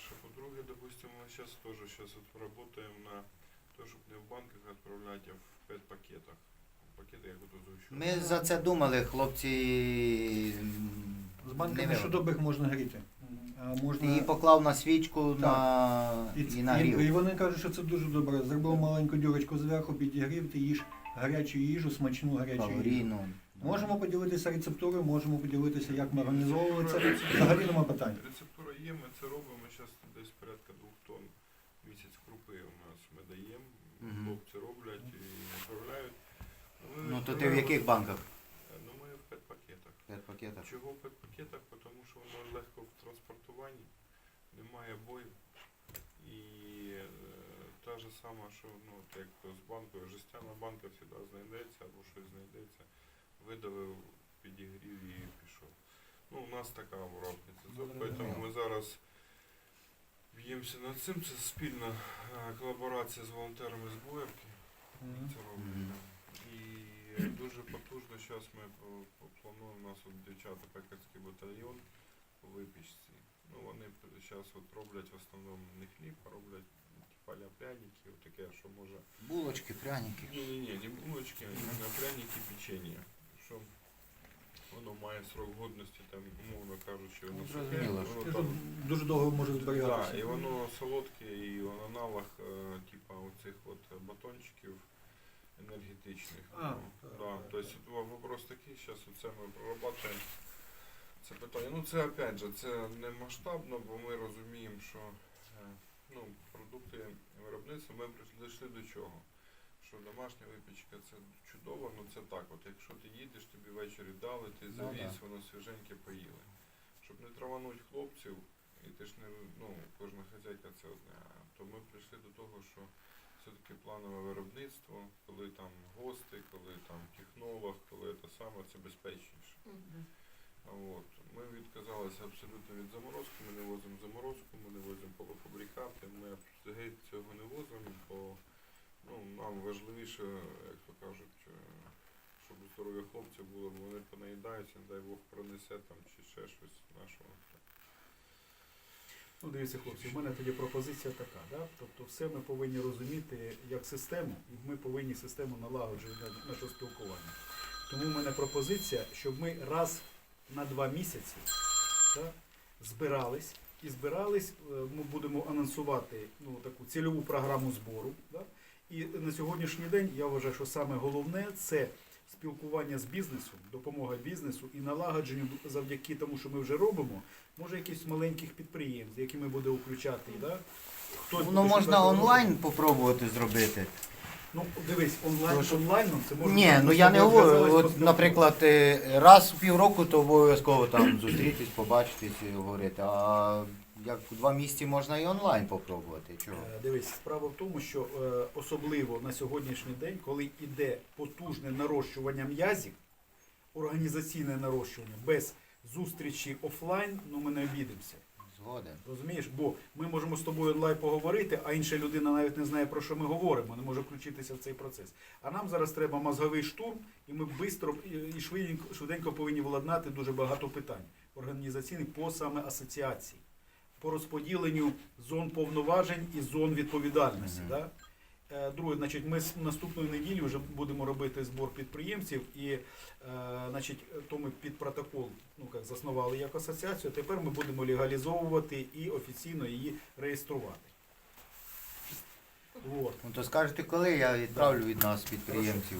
по-перше. По-друге, допустим, мы сейчас тоже сейчас вот работаем на то, чтобы не в банках отправлять, а в пэт-пакетах. Пакети, як ото зручно. Ми за це думали, хлопці. м, З банками не що виробили. добрих можна гріти. А можна... Її поклав на свічку Так. на... І, і і, нагрів. і вони кажуть, що це дуже добре. Зробив маленьку дюрочку зверху, підігрів, ти їж гарячу їжу, смачну гарячу їжу. Калорійну. Можемо поділитися рецептурою, можемо поділитися, як ми організовували це. Взагалі нема питань. Рецептура є, ми це робимо. Зараз десь порядка двох тонн в місяць крупи у нас ми даємо. Мгм. Хлопці роблять і направляють. Ми Ну то ти в відправляємо- яких банках? Е, Ну ми в пет-пакетах. П'ять пакетах. Чого в пет-пакетах? Тому що воно легко в транспортуванні, немає бою. І е, та ж сама, що ну, от як з банкою, жестяна банка завжди знайдеться або щось знайдеться, видавив. Ну, у нас така обробниця. Зрозуміло. Тому ми зараз б'ємося над цим. Це спільна е, колаборація з волонтерами з Боярки. Це робимо. Мгм. І дуже потужно зараз ми по- по- плануємо у нас от дівчата пекарський батальйон у випічці. Ну вони зараз от роблять в основному не хліб, а роблять типа ля пряники, от таке, що може. Булочки, пряники. Ні, ні, ні, не булочки, а пряники, печення. Що воно має срок годності, там, умовно кажучи, воно сухе, зрозуміло, воно там дуже довго може зберігатися. і воно солодке, і воно аналог, е, типа оцих от батончиків енергетичних. А, ну, так, да. так, Тобто так. от вопрос такий, зараз оце ми прорабатуємо. Це питання. Ну це опять же, це не масштабно, бо ми розуміємо, що е, ну, продукти виробництва ми прийшли- до чого? Що домашня випічка це чудово, ну це так. От якщо ти їдеш, тобі ввечері дали, ти Ну, завіз, да. воно свіженьке поїли. Щоб не травануть хлопців, і ти ж не ну, кожна хазяйка це одне. То ми прийшли до того, що все-таки планове виробництво, коли там гости, коли там технолог, коли це саме це безпечніше. А От. Ми відказалися абсолютно від заморозки, ми не возимо заморозку, ми не возимо полуфабрикати, ми геть цього не возимо, бо ну, нам важливіше, як то кажуть, е, щоб здоров'я хлопців було, бо вони понаїдаються, не дай Бог пронесе там чи ще щось нашого. Ну, дивіться, хлопці, в мене тоді пропозиція така. Да? Тобто все ми повинні розуміти як систему, і ми повинні систему налагоджувати на- спілкування. Тому в мене пропозиція, щоб ми раз на два місяці да, збирались і збирались, е, ми будемо анонсувати ну, таку цільову програму збору. Да? І на сьогоднішній день я вважаю, що саме головне це спілкування з бізнесом, допомога бізнесу і налагодженню завдяки тому, що ми вже робимо, може якихось маленьких підприємств, які ми будемо включати. Да? Хтось Воно буде можна шукати онлайн роботу. попробувати зробити. Ну, дивись, онлайн, що- онлайном це може Ні, ну я не говорю. От, наприклад, е, раз в півроку то обов'язково там зустрітись, побачитись і говорити. А як у два місяці можна і онлайн попробувати. Чого? Е, Дивись, справа в тому, що е, особливо на сьогоднішній день, коли йде потужне нарощування м'язів, організаційне нарощування без зустрічі офлайн, ну ми не обійдемося. Згоден. Розумієш? Бо ми можемо з тобою онлайн поговорити, а інша людина навіть не знає, про що ми говоримо, не може включитися в цей процес. А нам зараз треба мозговий штурм, і ми швидко і швиденько, швиденько повинні владнати дуже багато питань організаційних по саме асоціації, по розподіленню зон повноважень і зон відповідальності. Да? Е, Друге, значить, ми з наступної неділі вже будемо робити збор підприємців, і е, значить, то ми під протокол ну, як заснували як асоціацію. Тепер ми будемо легалізовувати і офіційно її реєструвати. От. Ну то скажете, коли я відправлю від нас підприємців.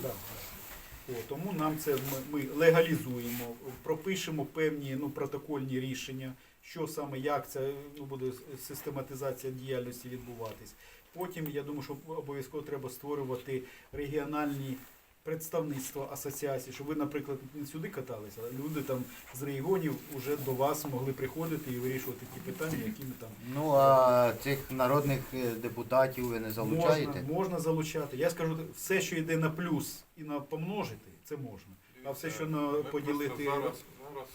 О, тому нам це ми, ми легалізуємо, пропишемо певні ну, протокольні рішення, що саме, як це ну, буде систематизація діяльності відбуватись. Потім я думаю, що обов'язково треба створювати регіональні представництва асоціації, щоб ви, наприклад, не сюди каталися, а люди там з регіонів вже до вас могли приходити і вирішувати ті питання, які ми там Ну а цих народних е, депутатів ви не залучаєте? Можна, можна залучати. Я скажу, все, що йде на плюс і на помножити, це можна. А все, що на поділити- Зараз, зараз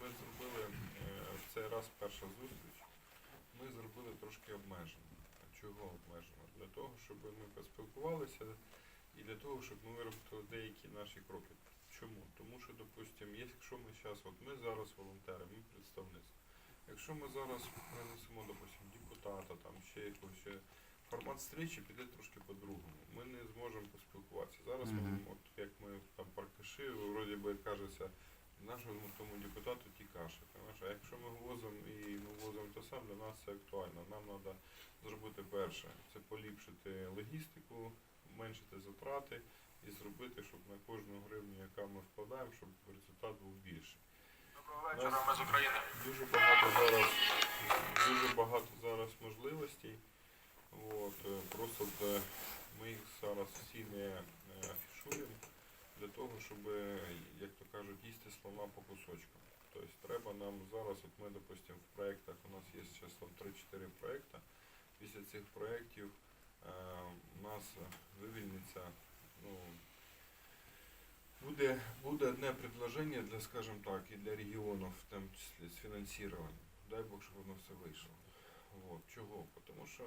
ми зробили е, в цей раз перша зустріч. Ми зробили трошки обмежено. Чого обмежено? Для того, щоб ми поспілкувалися і для того, щоб ми виробили деякі наші кроки. Чому? Тому що, допустимо, якщо ми зараз, от ми зараз волонтери, ми представництво. Якщо ми зараз принесемо, допустимо, депутата, там ще ще. Формат зустрічі піде трошки по-другому. Ми не зможемо поспілкуватися. Зараз ми, от, як ми там паркаши, вроді би кажеться, нашому тому депутату ті каші. А якщо ми возимо і ми возимо те саме, для нас це актуально. Нам треба зробити перше, це поліпшити логістику, зменшити затрати і зробити, щоб на кожну гривню, яка ми вкладаємо, щоб результат був більший. Доброго вечора, ми з України. Дуже багато зараз, дуже багато зараз можливостей. От, е, просто де ми їх зараз всі не е, афішуємо для того, щоб, е, як то кажуть, їсти слона по кусочкам. Тобто треба нам зараз, от ми, допустимо, в проєктах, у нас є зараз 3-4 проєкти. Після цих проєктів е, у нас вивільниться, ну, буде, буде одне предложення для, скажімо так, і для регіонів, в тому числі з фінансуванням. Дай Бог, щоб воно все вийшло. От. Чого? Тому що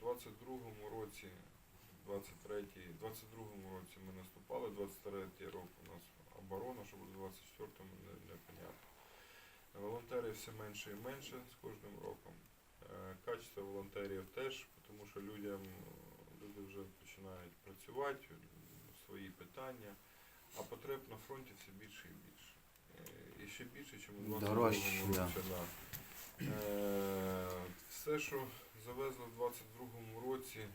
в 22-му році, 23-й, 22-му році ми наступали, 23-й рік у нас оборона, що буде в 24-му не, непонятно. Волонтери все менше і менше з кожним роком. Е, Качество волонтерів теж, тому що людям люди вже починають працювати, свої питання, а потреб на фронті все більше і більше. Е, І ще більше, ніж у 22-му році. Е, Все, що завезли в 22-му році,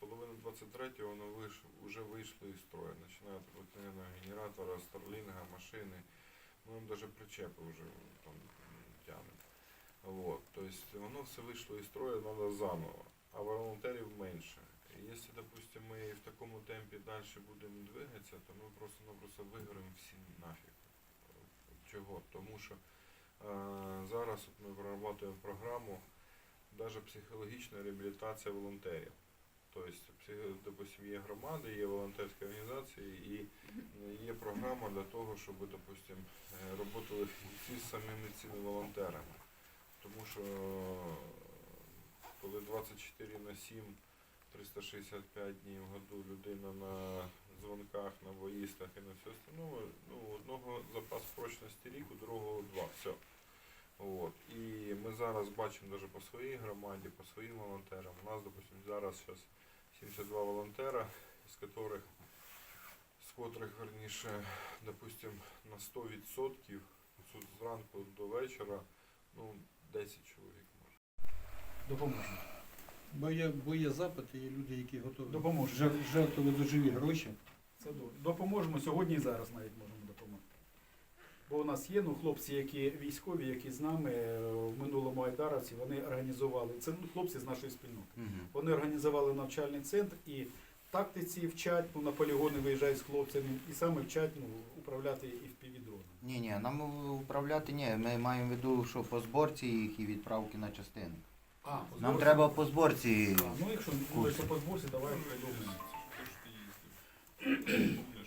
половину 23-го воно виш, вже вийшло із строю. Починають рутинного генератора, старлінга, машини. Ми нам навіть причепи вже там тягнемо. Вот. Тобто воно все вийшло із строю, треба заново. А волонтерів менше. Якщо, допустим, ми в такому темпі далі будемо двигатися, то ми просто-напросто виграємо всі нафіг. Чого? Тому що е, зараз от ми прорабатуємо програму навіть психологічна реабілітація волонтерів. Тобто, допустим, є громади, є волонтерські організації і е, є програма для того, щоб, допустим, е, працювали всі з самими цими волонтерами. Тому що коли 24 на 7, 365 днів в году людина на дзвонках, на виїздах і на все остальное, ну, одного запас прочності рік, у другого два. Все. От. І ми зараз бачимо навіть по своїй громаді, по своїм волонтерам. У нас, допустим, зараз зараз 72 волонтера, з яких з котрих, верніше, допустим, на 100% з зранку до вечора, ну, 10 чоловік може. Допоможемо. Бо є, бо є запити, є люди, які готові Допоможуть. жер- жертвувати живі гроші. Це добре. Допоможемо сьогодні і зараз навіть можемо. Бо у нас є ну, хлопці, які військові, які з нами е, в минулому Айдаровці, вони організували. Це ну, хлопці з нашої спільноти. Мгм. Вони організували навчальний центр і тактиці вчать, ну, на полігони виїжджають з хлопцями і саме вчать ну, управляти і впівдроном. Ні, ні, нам управляти ні. Ми маємо в виду, що по зборці їх і відправки на частини. А, Нам треба по зборці. А, ну якщо ну, якщо по зборці, давай подумаємо.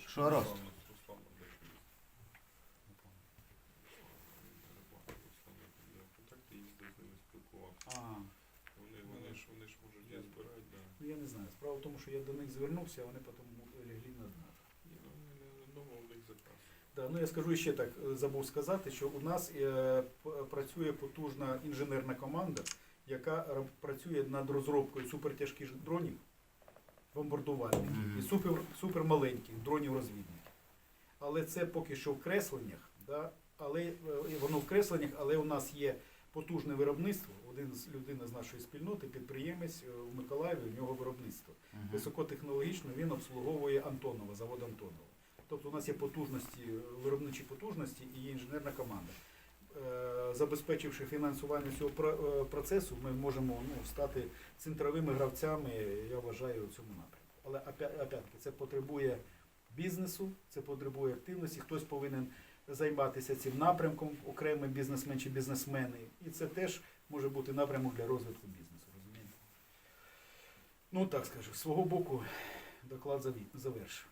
Що рост? Так ти їздив з ними спілкувався. А, Вони, вони ж можуть і збирати, да. ну я не знаю. Справа в тому, що я до них звернувся, а вони потім лягли на дно. Ні, ну, не одного у них заказ. Да, ну я скажу ще так, е, забув сказати, що у нас е, працює потужна інженерна команда, яка ра- працює над розробкою супертяжких дронів бомбардувальників і супер, супермаленьких дронів розвідників. Але це поки що в кресленнях, да, але е, воно в кресленнях, але у нас є потужне виробництво. Один з людина з нашої спільноти, підприємець е, в Миколаєві, у нього виробництво Мгм. високотехнологічно він обслуговує Антонова, завод Антонова. Тобто у нас є потужності, виробничі потужності і є інженерна команда. Е, Забезпечивши фінансування цього про- е, процесу, ми можемо ну, стати центровими гравцями, я вважаю, у цьому напрямку. Але опя- опять-таки, це потребує бізнесу, це потребує активності. Хтось повинен займатися цим напрямком, окремий бізнесмен чи бізнесмени. І це теж може бути напрямок для розвитку бізнесу. Розумієте? Ну так скажу, з свого боку доклад завершив.